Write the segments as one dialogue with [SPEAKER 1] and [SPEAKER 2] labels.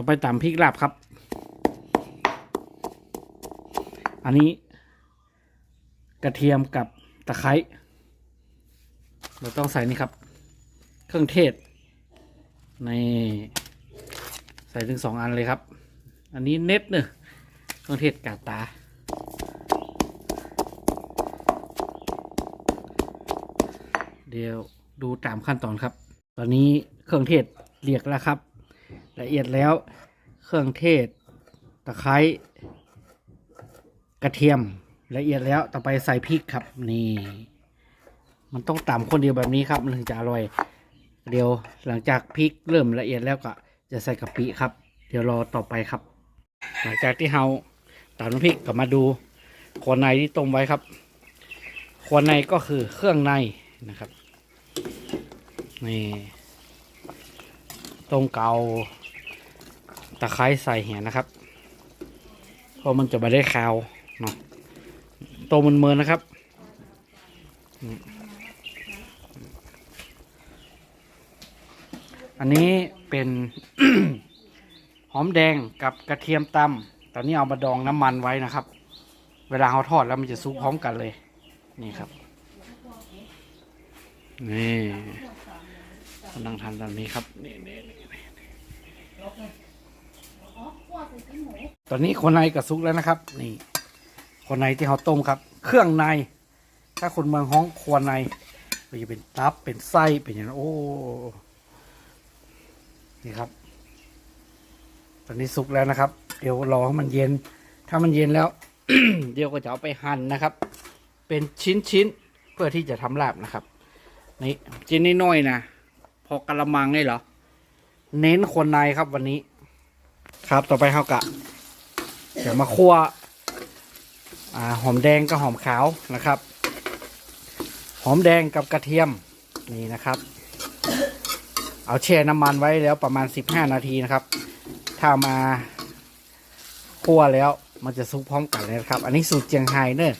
[SPEAKER 1] ต่อไปตำพริกลาบครับ อันนี้ กระเทียมกับตะไคร้เราต้องใส่นี่ครับ เครื่องเทศในใส่ถึงสองอันเลยครับ อันนี้เน็ตเนอะเครื่องเทศกาตา เดี๋ยวดูตามขั้นตอนครับ ตอนนี้เครื่องเทศเรียกแล้วครับ ละเอียดแล้ว เครื่องเทศ ตะไคร้ กระเทียม ละเอียดแล้ว ต่อไปใส่พริกครับ นี่ มันต้องตำคนเดียวแบบนี้ครับ มันถึงจะอร่อย เดี๋ยวหลังจากพริกเริ่มละเอียดแล้วก็ จะใส่กะปิครับ เดี๋ยวรอต่อไปครับ หลังจากที่เราตำน้ำพริกกลับมาดูขวในที่ต้มไว้ครับขวในก็คือเครื่องในนะครับนี่ต้มเกา ตะไคร้ใส่เหียนะครับเพราะมันจะไม่ได้คาวเนาะต้มมันเมินๆนะครับอันนี้เป็นหอมแดงกับกระเทียมตำตอนนี้เอามาดองน้ำมันไว้นะครับ เวลาเขาทอดแล้วมันจะซุกพร้อมกันเลย นี่ครับ นี่กำลังทำแบบนี้ครับ นี่นี่นี่นี่ ตอนนี้คนในกับซุกแล้วนะครับ นี่ คนในที่เขาต้มครับ เครื่องใน ถ้าคนเมืองฮ้องครัวในมันจะเป็นตับเป็นไส้เป็นอย่างนั้นโอ้นี่ครับ ตอนนี้สุกแล้วนะครับ เดี๋ยวรอให้มันเย็น ถ้ามันเย็นแล้ว เดี๋ยวก็จะเอาไปหั่นนะครับ เป็นชิ้นๆเพื่อที่จะทำลาบนะครับ นี่ชิ้นนี้น้อยๆนะพอกระมังนี่เหรอ เน้นคนในครับวันนี้ ครับ ต่อไปเขากะ เดี๋ยวมาคั่วอหอมแดงกับหอมขาวนะครับ หอมแดงกับกระเทียมนี่นะครับ เอาแช่น้ำมันไว้แล้วประมาณ 15 นาทีนะครับ ถ้ามาคั่วแล้วมันจะซุกพร้อมกันเลยนะครับ อันนี้สูตรเจียงไฮ้เนอะ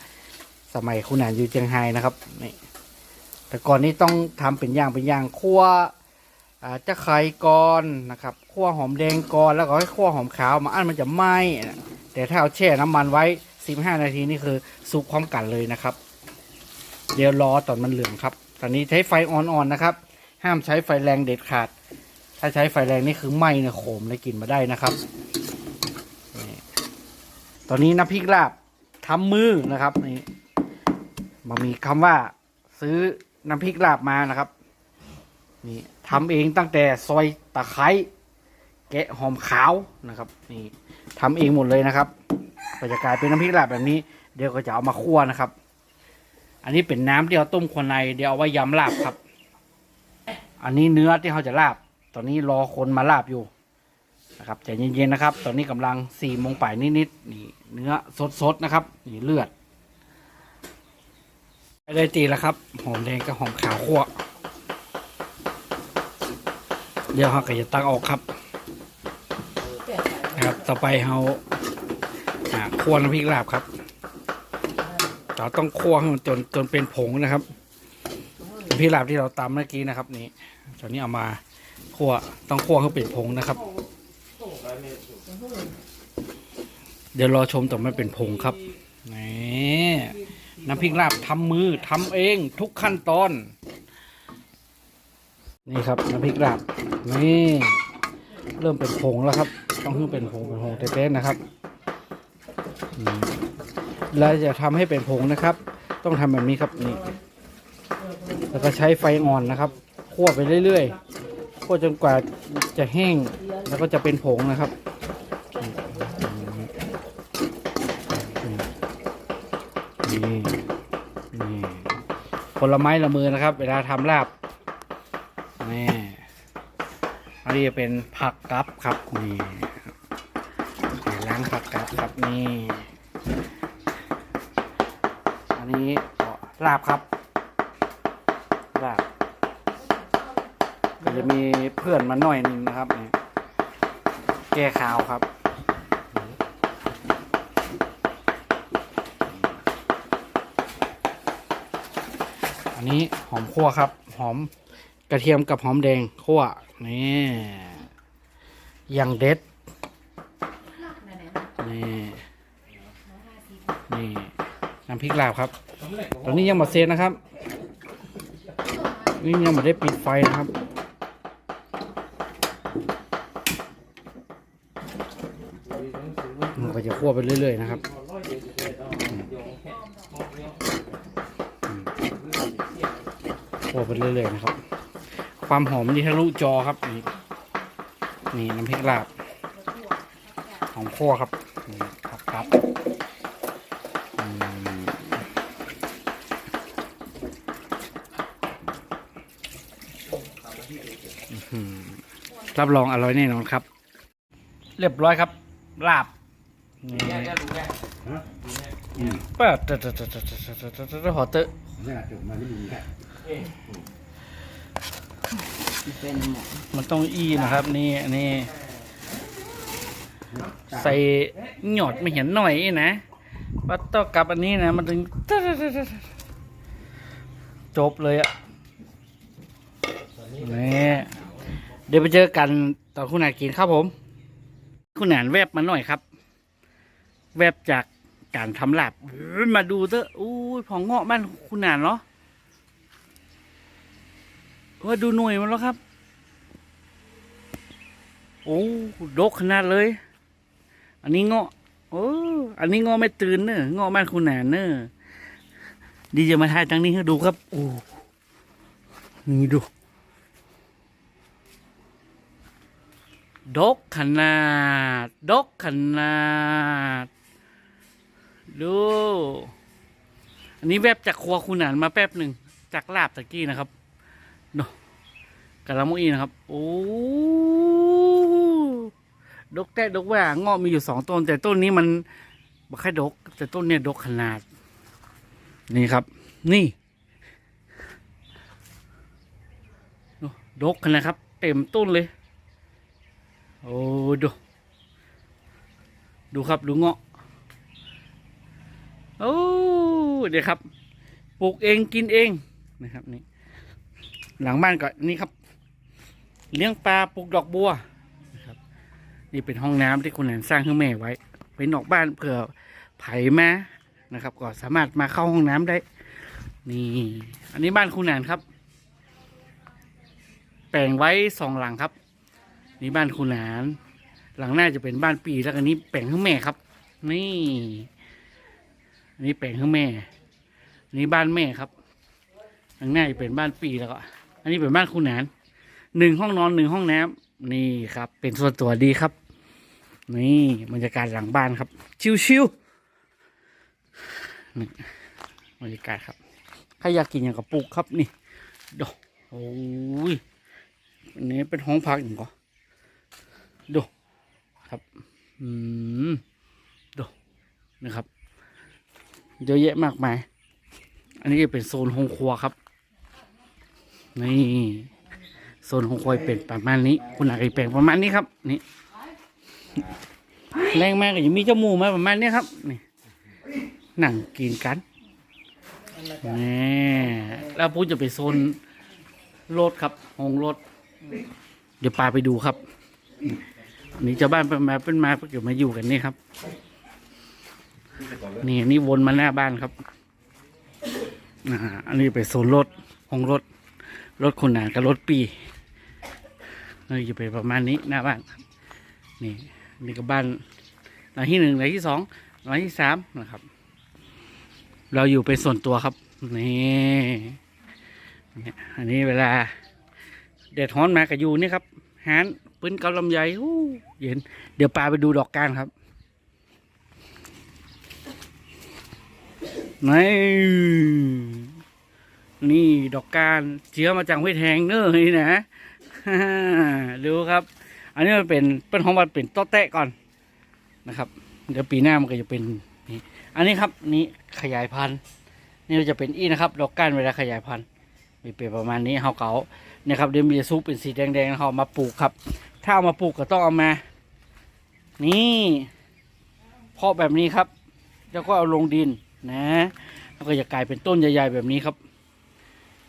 [SPEAKER 1] สมัยคุณหนานอยู่เจียงไฮ้นะครับนี่แต่ก่อนนี้ต้องทำเป็นอย่างเป็นอย่างคั่ว จะไข่ก่อนนะครับคั่วหอมแดงก่อนแล้วก็ให้คั่วหอมขาวมาอันมันจะไหม้แต่ถ้าเอาแช่น้ำมันไว้ 15 นาทีนี่คือซุกพร้อมกันเลยนะครับ เดี๋ยวรอตอนมันเหลืองครับ ตอนนี้ใช้ไฟอ่อนๆนะครับ ห้ามใช้ไฟแรงเด็ดขาด ถ้าใช้ไฟแรงนี่คือไหม้นี่ยโขมเลยกลิ่นมาได้นะครับตอนนี้น้ำพริกลาบทำมือนะครับนี่มามีคำว่าซื้อน้ำพริกลาบมานะครับ นี่ ทำเองตั้งแต่ซอยตะไคร้แกะหอมขาวนะครับนี่ทำเองหมดเลยนะครับก็จะกลายเป็นน้ำพริกลาบแบบนี้ เดี๋ยวก็จะเอามาคั่วนะครับ อันนี้เป็นน้ำที่เราต้มคนในเดี๋ยวเอาไว้ยำลาบครับ อันนี้เนื้อที่เขาจะลาบ ตอนนี้รอคนมาลาบอยู่นะครับใจเย็นๆนะครับ ตอนนี้กำลังสี่โมงป่ายนิดๆนี่เนื้อสดๆนะครับนี่เลือดไปได้ตีแล้วครับหอมแดงกับหอมขาวคั่ว ดี๋ยวเราก็จะตักออกครับนะครับ ต่อไปเราคั่วน้ำพริกลาบครับเราต้องคั่วให้มันจนจนเป็นผงนะครับพี่ลาบที่เราตำเมื่อกี้นะครับ นี่ตอนนี้เอามาคั่วต้องคั่วให้เป็นผงนะครับ เดี๋ยวรอชมต่อมันเป็นผงครับนี่น้ำพริกลาบทำมือทำเองทุกขั้นตอน นี่ครับน้ำพริกลาบนี่เริ่มเป็นผงแล้วครับ ต้องให้เป็นผงเป็นผงเต้ๆนะครับอืมแล้วจะทำให้เป็นผงนะครับ ต้องทำแบบนี้ครับนี่แล้วก็ใช้ไฟอ่อนนะครับคั่วไปเรื่อยๆคั่วจนกว่าจะแห้งแล้วก็จะเป็นผงนะครับนี่นี่ผลไม้ละมือนะครับ เวลาทำลาบนี่ อันนี้จะเป็นผักกับครับนี่ล้างผักกับครับนี่ อันนี้ลาบครับลาบก็จะมีเพื่อนมาหน่อยนึงนะครับนี่แก้ขาวครับอันนี้หอมคั่วครับ หอมกระเทียมกับหอมแดงคั่ว นี่ยังเด็ด นี่ นี่น้ำพริกลาบครับ ตอนนี้ยังหมดเซนนะครับ นี่ยังไม่ได้ปิดไฟนะครับ มันก็จะคั่วไปเรื่อย ๆ นะครับคั่วไปเรื่อย ๆ นะครับ ความหอมมันจทะลุจอครับ นี่นี่น้ำพริกลาบของพ่อครับนี่ครับครับรับรองอร่อยแน่นอนครับ เรียบร้อยครับ ลาบนี่เปิดเตอร์หอเตอร์
[SPEAKER 2] เป็นหมอ
[SPEAKER 1] มันต้องอีนะครับ นี่นนี้ใส่หยอดไม่เห็นหน่อยนะว่าต้องกลับอันนี้นะ มันถึงจบเลยอะนี่เดี๋ยวไปเจอกันตอนคุณหนานกินครับผม คุณหนานแวบมาหน่อยครับ แวบจากการทำลาบมาดูเถอะอู้ยผองเงาะบ้านคุณหนานเนาะ ว่าดูหน่วยมันแล้วครับ โอ้ดกขนาดเลย อันนี้เงาะโอ้อันนี้เงาะไม่ตื่นเนอะเงาะบ้านคุณหนานเนอะดีจะมาถ่ายทางนี้ให้ดูครับ โอ้นี่ดูดกขนาด ดกขนาด ดู อันนี้แวบจากครัวคุณหนานมาแป๊บหนึ่ง จากลาบตะกี้นะครับ เนาะกะละมุอีนะครับ โอ้ดกแต่ดกแหว่งอมีอยู่สองต้น แต่ต้นนี้มันไม่ค่อยดก แต่ต้นเนี่ยดกขนาด นี่ครับ นี่ดูดกขนาดครับ เต็มต้นเลย โอ้ดู ดูครับดูเงาะโอ้เดี๋ยวครับปลูกเองกินเองนะครับนี่ หลังบ้านก็นี่ครับ เลี้ยงปลาปลูกดอกบัวนะครับ นี่เป็นห้องน้ำที่คุณแหนสร้างขึ้นแม่ไว้ไปนอกบ้านเผื่อไผ่มานะครับ ก็สามารถมาเข้าห้องน้ำได้ นี่ อันนี้บ้านคุณแหนนครับ แปลงไว้สองหลังครับ นี่บ้านคุณแหนนหลังหน้าจะเป็นบ้านปีแล้วอันนี้แปลงข้างแม่ครับ นี่อันนี้แปลงข้างแม่อันนี้บ้านแม่ครับ หลังหน้าจะเป็นบ้านปีแล้วก็ อันนี้เป็นบ้านคุณแหนนหนึ่งห้องนอนหนึ่งห้องน้ำนี่ครับ เป็นส่วนตัวดีครับ นี่บรรยากาศหลังบ้านครับ ชิวๆนี่บรรยากาศครับใครอยากกินอย่างกับปลูกครับนี่ดูโอ้ยอันนี้เป็นห้องพักอย่างก็ดูครับอืมดูนะครับเยอะแยะมากมาย อันนี้จะเป็นโซนห้องครัวครับ นี่โซนของคอยเป็นประมาณนี้ คุณอาจจะเป็นประมาณนี้ครับ นี่แรงมากก็ยังมีเจ้าหมูมาประมาณนี้ครับนี่หนังกินกันนี่แล้วพูดจะไปโซนรถครับหงรถ เดี๋ยวปาไปดูครับ นี่เจ้าบ้านเป็นมาเป็นมาเกี่ยวมาอยู่กันนี่ครับ นี่นี่วนมาหน้าบ้านครับอ่าอันนี้ไปโซนรถหงรถ รถคนหนากับรถปีเราอยู่ไปประมาณนี้หน้าบ้านครับนี่นี่ก็บ้านหลังที่หนึ่งหลังที่สองหลังที่สามนะครับ เราอยู่เป็นส่วนตัวครับนี่นอันนี้เวลาแดดร้อนมากับอยู่นี่ครับหานปืนกาลำไยอู้เย็นเดี๋ยวปลาไปดูดอกก้านครับนี่ นี่ดอกการเชื้อมาจากห้วยแทงเนอนี่นะดูครับ อันนี้มันเป็นเป็นของมันเป็นต๊ะแตะก่อนนะครับ เดี๋ยวปีหน้ามันก็จะเป็นนี่อันนี้ครับนี่ขยายพันธุ์นี่มันจะเป็นอีนะครับ ดอกก้านเวลาขยายพันธุ์มีเป็นประมาณนี้เฮาเก๋าเนี่ยครับเดี๋ยวมีซุปเป็นสีแดงๆเขาเอามาปลูกครับ ถ้าเอามาปลูกก็ต้องเอามา นี่เพาะแบบนี้ครับ แล้วก็เอาลงดินนะแล้วก็จะกลายเป็นต้นใหญ่ๆแบบนี้ครับ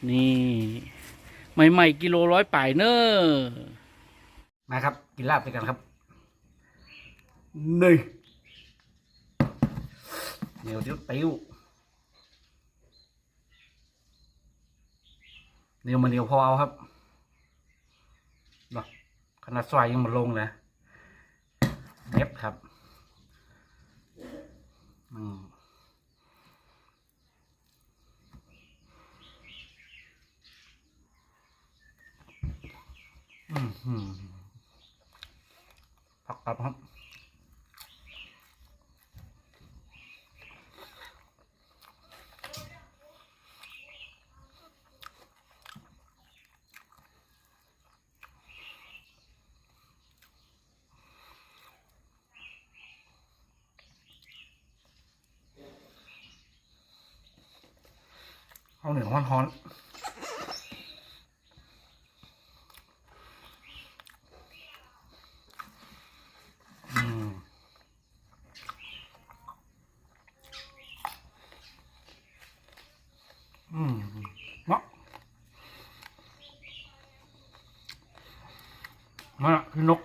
[SPEAKER 1] นี่ใหม่ๆกิโลร้อยป่ายเนอมาครับ กินลาบด้วยกันครับนี่เหนียวติ้วติ้วเหนียวมาเหนียวพอเอาครับหรอขนาดซอยยังมาลงนะเน็บครับอืม ผักกลับครับเอาเหนียวฮ้อนๆอืมอืมเนาะ มาพี่นก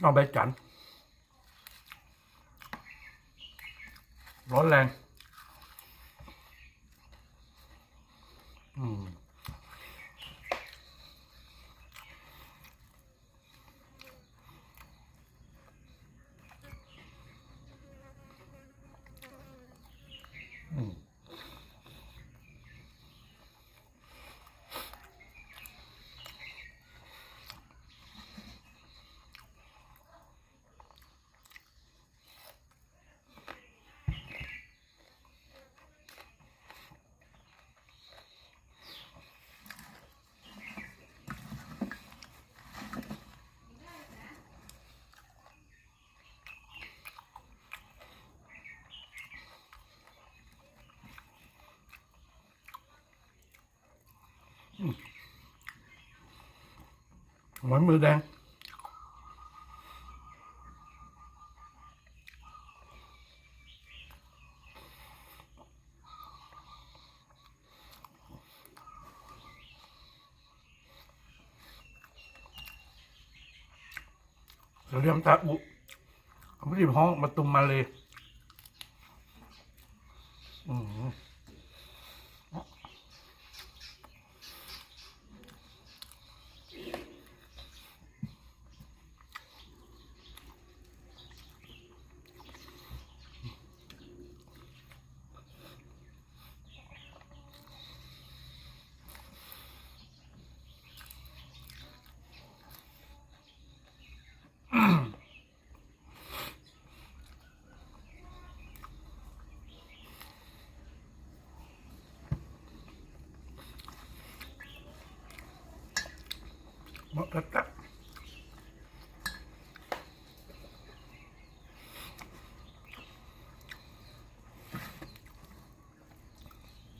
[SPEAKER 1] เอาใบจันทร์ร้อนแรง เหมือนมือแดงเราเรียกตาอุเขาไม่ได้ห้องมาตุมมาเลย อืม หมดแล้วจ้ะ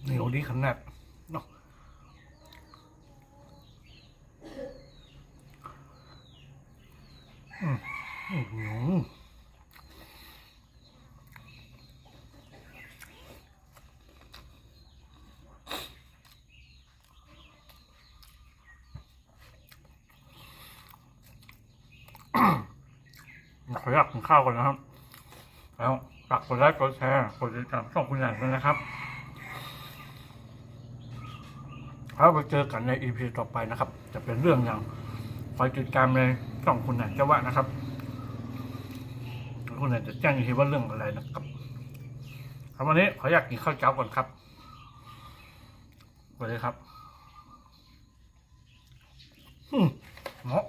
[SPEAKER 1] เหนียวดีขนาดเนาะอืมอืมหือ ข้าวก่อนนะครับ แล้วฝากกดไลค์กดแชร์กดติดตามช่องคุณใหญ่ด้วยนะครับแล้วไปเจอกันใน EP ต่อไปนะครับ จะเป็นเรื่องอย่างคอยติดตามในช่องคุณไหนจะว่านะครับ คุณไหนจะแจ้งอีกทีว่าเรื่องอะไรนะครับครับวันนี้ขออยากกินข้าวเจ้าก่อนครับสวัสดีครับอืมเหมาะ